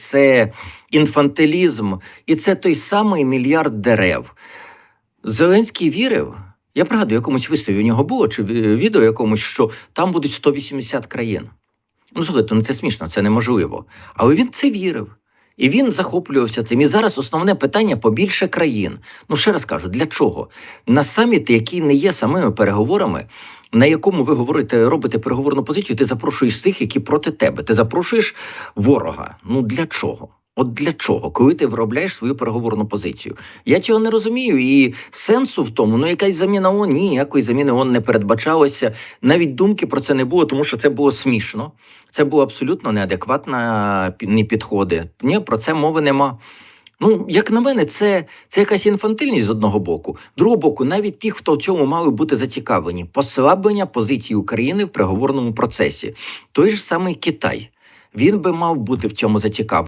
це інфантилізм, і це той самий мільярд дерев. Зеленський вірив. Я пригадую, якомусь виставі у нього було чи відео якомусь, що там будуть 180 країн. Ну, слухайте, ну це смішно, це неможливо. Але він це вірив. І він захоплювався цим. І зараз основне питання побільше країн. Ну, ще раз кажу, для чого? На саміт, який не є самими переговорами, на якому ви говорите, робите переговорну позицію, ти запрошуєш тих, які проти тебе. Ти запрошуєш ворога. Ну для чого? От для чого, коли ти виробляєш свою переговорну позицію? Я цього не розумію. І сенсу в тому, ну якась заміна ООН, ні, ніякої заміни ООН не передбачалося. Навіть думки про це не було, тому що це було смішно. Це було абсолютно неадекватно не підходи. Ні, про це мови нема. Ну, як на мене, це, це якась інфантильність з одного боку. Другого боку, навіть ті, хто в цьому мали бути зацікавлені, послаблення позиції України в переговорному процесі. Той ж самий Китай. Він би мав бути в цьому зацікавлений.